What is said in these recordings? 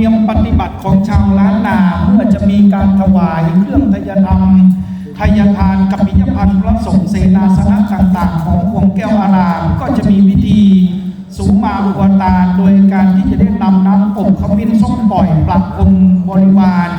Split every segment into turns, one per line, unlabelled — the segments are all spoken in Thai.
เนียมปฏิบัติของชาวล้านนาเมื่อจะมีการถวายเครื่องทยธรรมทยทานกับปิยพันธ์พระสงฆ์เสนาสนะต่างๆ ของวงแก้วอาราม ก็จะมีพิธีสูงมาอุปตาโดยการที่จะได้นำน้ำอบขมิ้นส้มปล่อยปรับพรมบริวาร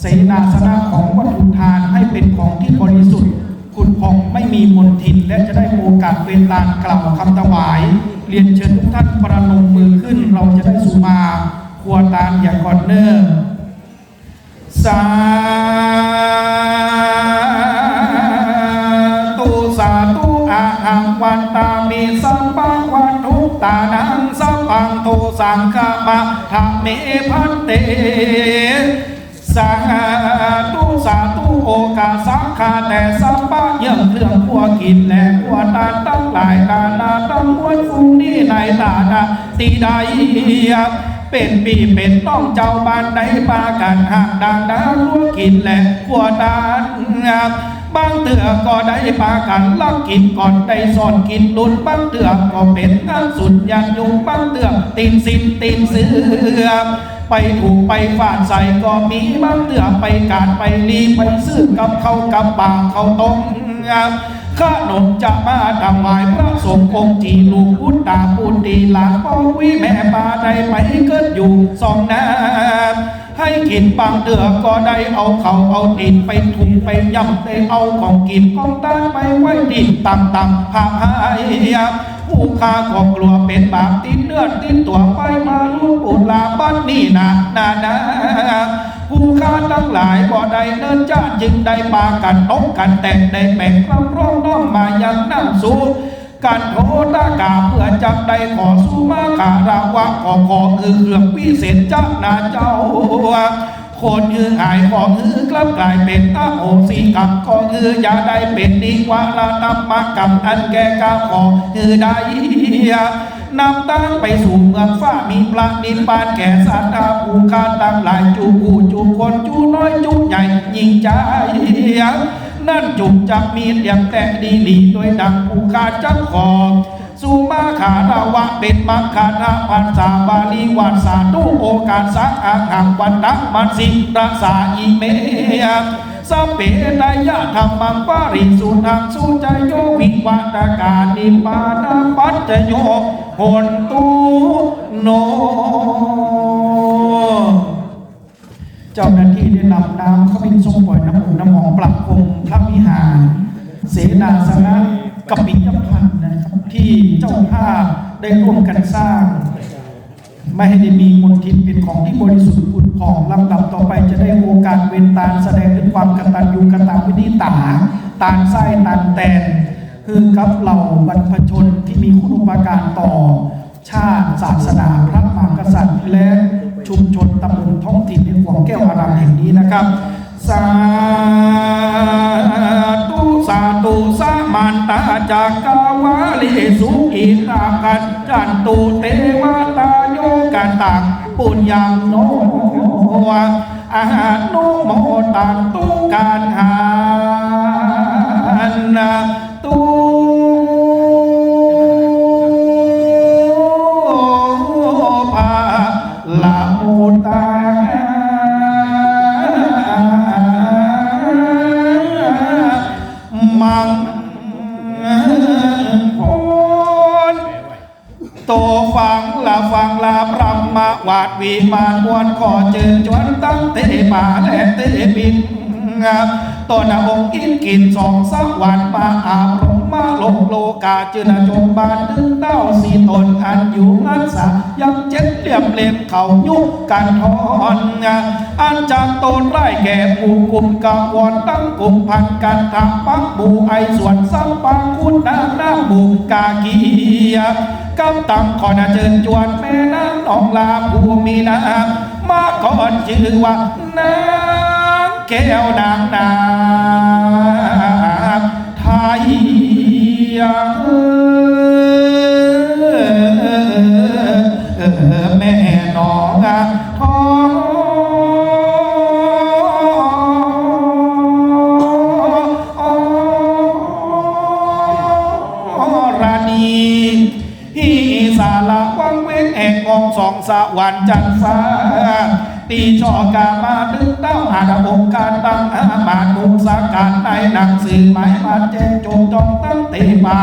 เสนาสนะของวัตถุทานให้เป็นของที่บริสุทธิ์ขุดผ่องไม่มีมลทิน และจะได้โอกาสเป็นลานกล่าวคำถวาย เรียนเชิญทุกท่านประนมมือขึ้นเราจะได้สุมา ครัวตานอย่างก่อนเนิ่นสาธุสาธุอาหังวันตามีสัมปังวันทุกตานังสัพพังโทสังฆมะธรรมเมพันเตสาธุสาธุโอกาสังคาแต่สัมปะเยี่ยมเครื่องพัวกินและพัวตาตั้งหลายตานาตั้งมวลฟุ้งนี่ในตานาตีใด เป็นปีเป็นต้องเจ้าบ้านใดปากันห่างดังดาลัวกินและพัวตาบางเถื่อก็ได้ปากันลักกินก่อนได้สอนกินดุนบางเถื่อก็เป็นงานสุดยันยุงบางเถื่อตีนสินตีนเสือไปถูกไปฟาดใส่ก็มีบางเตือไปกาดไปรีไปซื้อกับเขากับบางเขาตรง ขนมจะมาถวายพระสงฆ์องค์ที่ลูกพุทธาปุตตีหลานป้อวิแม่ปาได้ไปเกิดอยู่สองน้ำให้กินบางเตือก็ได้เอาเขาเอาดินไปถุงไปย่ำได้เอาของกินของต้านไปไว้ดินต่ำต่ำพาพายผู้ค้าก็กลัวเป็นบาปติดเลือดติดตัวไปมาลูกอุลาบ้านนี่นานานา ผู้ค้าทั้งหลายบ่ใดเนินจ้าจึงได้ปากันตกกันแต่งได้แบ่งความร้องน้อมมายังนั่งสูการโทตากาเพื่อจับได้ขอสู้มาการาวะขอขอคือเครื่องวิเศษจ้านาเจ้า คนยือหายขอฮือกลับกลายเป็นอาโหสีกรรมขอฮืออย่าได้เป็นดีกว่าละนำมากรรมอันแก่กาขอฮือได้นำตั้งไปสู่เมืองฟ้ามีปลาดินบานแก่สัตว์อาภูคาตั้งหลายจูผู้จูคนจูน้อยจูใหญ่ยิ่งใจนั่นจุกจับมีดอย่แต่ดีหลีโดยดังภูคาจับคอ ขาราวะเป็นมังคาราภาษาบาลีวาสาตุโอกาสะอาหังวันดักมันสิรักษาอิเมสัพเพนายะธรรมังปาริสุทังสุจโยวิวัตกานิปานาปัจจโยโหนตุโน เจ้าหน้าที่ได้นำน้ำเข้าไปทรงปล่อยน้ำอุ่นน้ำหอมปรับพรมพระวิหาร เสนาสนะกปิยพันธ์นะ เจ้าภาพได้ร่วมกันสร้าง ไม่ให้ได้มีมลทินเป็นของที่บริสุทธิ์ผุดผ่องลำดับต่อไปจะได้โอกาสเวนตาลแสดงถึงความกตัญญูกตวินิตาตานไส้ตานแตนคือกับเหล่าบรรพชนที่มีคุณอุปการต่อ ชาติศาสนาพระมหากษัตริย์ และชุมชนตำบลท้องถิ่นในหวงแก้วอารามแห่งนี้นะครับ สาธุสาธุสา มันตาจากกาวาลิสุขีตากันจันตุเตวตาโยกันตังปุญญังโนอานุโมตันตุการหานตุ ละฟังละพรหมวาดวีมานมวนขอเจิญจวนตั้งเตมาและเตบินตนองค์อินกินสองสักวันมาอาบรมมาลงโลกาจืนจมบานดึงเต้าสีตนอันอยู่อันสายังเจ็ดเหลี่ยมเล่มเขายุกกันทอนอันจากตนไร่แก่หมู่กลุ่มกะวอนตั้งกลุ่มพันกันทำปักบูไอส่วนสัมปังคุณน้ำน้ำบูกาเกีย กำตำขอนาเจิญจวนแม่น้ำหนองลาภูมีน้ำมาก่อนชื่อว่าน้ำแก้วนางนาไทย แห่งกองสองสวรรค์จันทร์ฟ้า ตีช่อกามาดึงเต้าอาดองการบังอามานุสาการในหนังสือหมายมาแจ้งโจงจองตั้งเตมา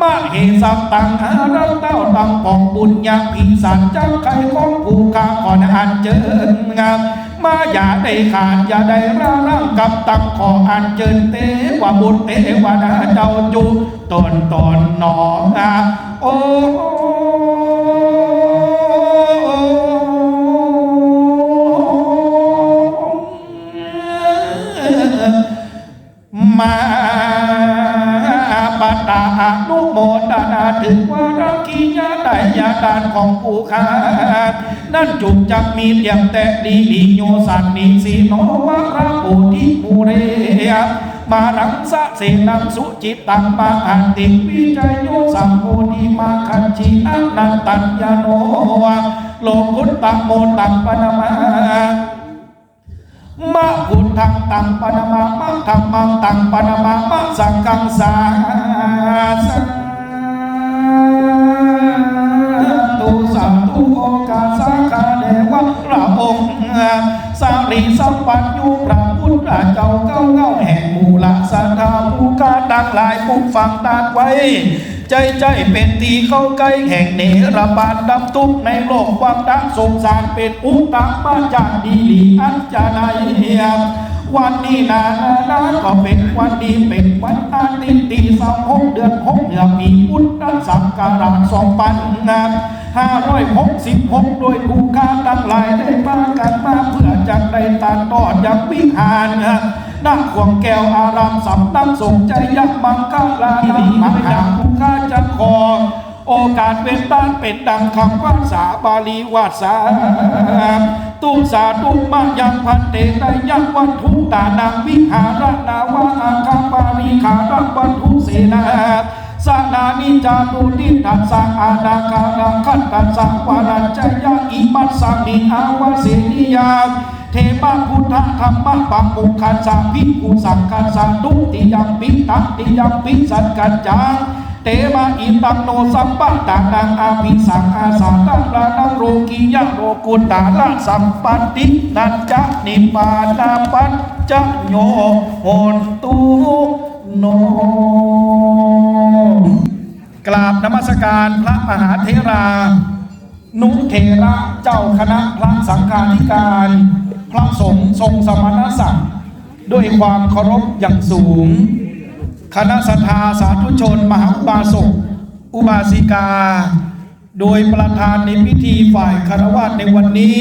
มาเหสับตังหารังเต้าตังปองบุญญาพีสันจังไข่ของผู้ขาก่อนอันเจิญงามมาอย่าได้ขาดอย่าได้ร่าร่างกับตังขออันเจิญเตวาบุญเตวดาเจ้าจูตนตนหนองอาโอ นุโมทนาถึงว่ารักกิยาได้ยาดานของผู้ค้านั่นจุกจักมีเตียงแต่ดีดีโยสันนิสีโนวาระโปธิมูเรมารังสะเสนังสุจิตตังมาอันติวิจัยโยสัมโพธิมาคันชีอนันตัญญโนโลกุตตังโมตังปนมา มะพุทธังตังปนามามะธรรมังตังปนามามะสังฆังสาสตุสัมตุโอกาสาคาเดวะพระองค์สารีสัมปัญญูพระพุทธเจ้าเก้าเก้าแห่งมูลสัทธาผู้กาดังหลายผู้ฟังตาดไว้ ใจใจเป็นตีเข้าใกล้แห่งเนรบาลดำทุกในโลกความดักสงสารเป็นอุตตะมาจากดีลีอันจะในวันนี้นานานาก็เป็นวันดีเป็นวันอาทิตย์ที่สองหกเดือนหกเดือนมีพุทธศักราชสองพันนาห้าร้อยหกสิบหกโดยผู้ค้าทั้งหลายได้มากันมาเพื่อจะได้ตานตอดยังวิหาร นักขวงแก้วอารามสำนักสงใจยักมังคลาดีมาจากผู้ค้าจะขอโอกาสเป็นต้านเป็นดังคำว่าสาบาลีวาสาตุสาตุมายังพันเตได้ยังวันทุตานังวิหารนาวาอาคาปาลีขารักวันทุเสนาสานานิจาตุนิทัสสะอาณาคาราคัตตัสสะวารัญจยะอิมัสสังนิอาวาเสนิยา ทมาพุทธธรรมะปังปุคันสาพิกุสังคันสาตุติยัมปิตัติยัมปิสันกัจจางเตมาอิตังโนสัมปัตตานังอาภิสังอาสาตังลานังโรกิยะโรกุตตาละสัมปันตินันจะนิปานาปัญจะโยโหนตุโนกราบนมัสการพระมหาเทรา นุเทระเจ้าคณะพระสังฆาธิการ พระสงฆ์ทรงสมณศักดิ์ด้วยความเคารพอย่างสูง คณะสัทธาสาธุชน มหาอุบาสกอุบาสิกา โดยประธานในพิธีฝ่ายคารวะในวันนี้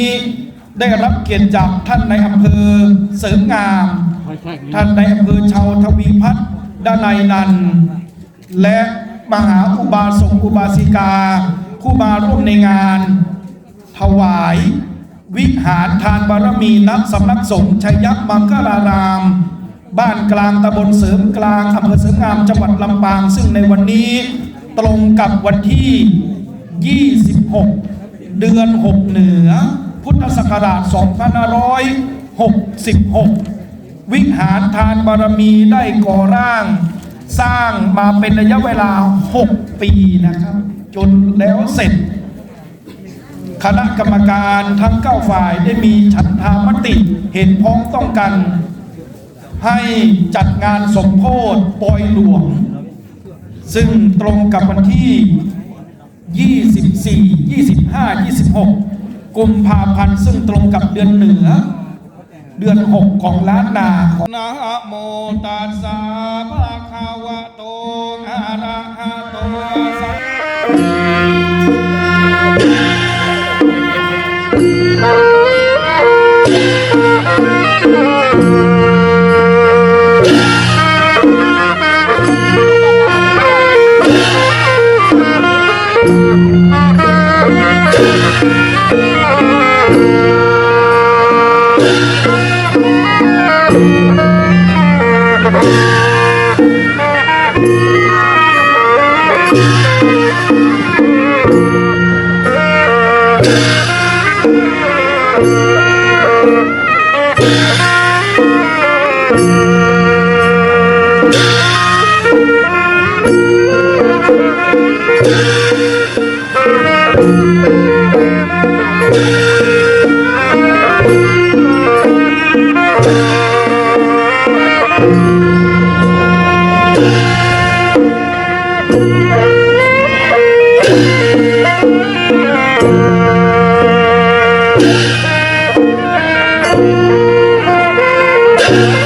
ได้รับเกียรติจากท่านในอำเภอเสริมงาม ท่านในอำเภอชาวทวีพัฒน์ดานายนัน และมหาอุบาสกอุบาสิกา ผู้มาร่วมในงาน ถวาย วิหารทานบารมีนักสำนักสงฆ์ชัยยักษ์มังคลาราม บ้านกลางตำบลเสริมกลางอำเภอเสริมงามจังหวัดลำปาง ซึ่งในวันนี้ตรงกับวันที่ 26 เดือน 6 เหนือ พุทธศักราช 2566 วิหารทานบารมีได้ก่อร่าง สร้างมาเป็นระยะเวลา 6 ปีนะครับ จนแล้วเสร็จ คณะกรรมการทั้ง9ฝ่ายได้มีฉันทามติเห็นพ้องต้องกัน ให้จัดงานสมโพธิปอยหลวง ซึ่งตรงกับวันที่ 24 25 26 กุมภาพันธ์ซึ่งตรงกับเดือนเหนือ เดือน 6 ของล้านนาของนะโมตัสสะภะคะวะโตอะระหะโตสัม
Thank. เ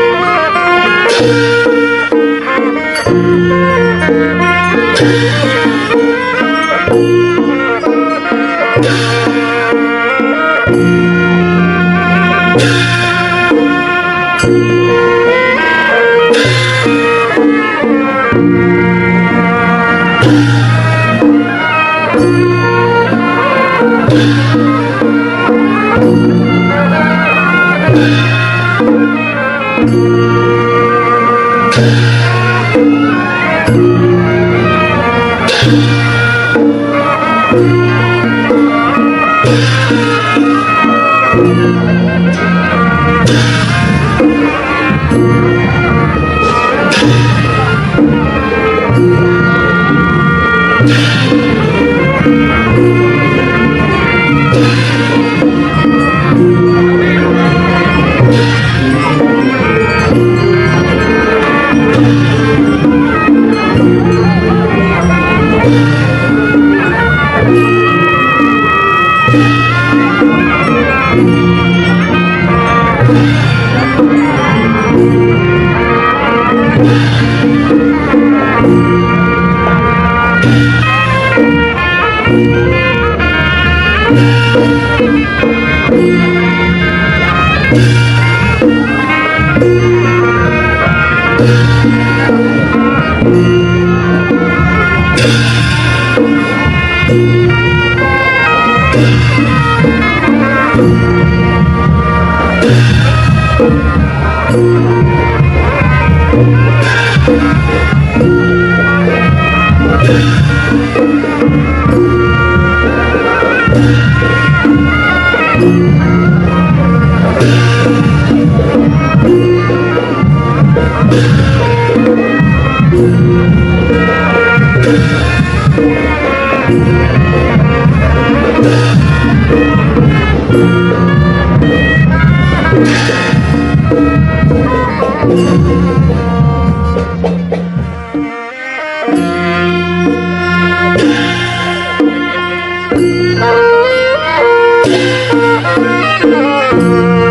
Thank you. Thank. Oh, Thank you.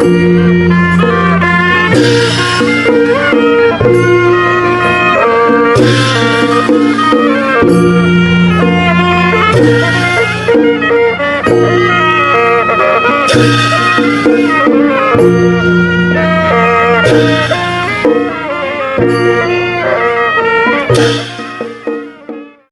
Thank you.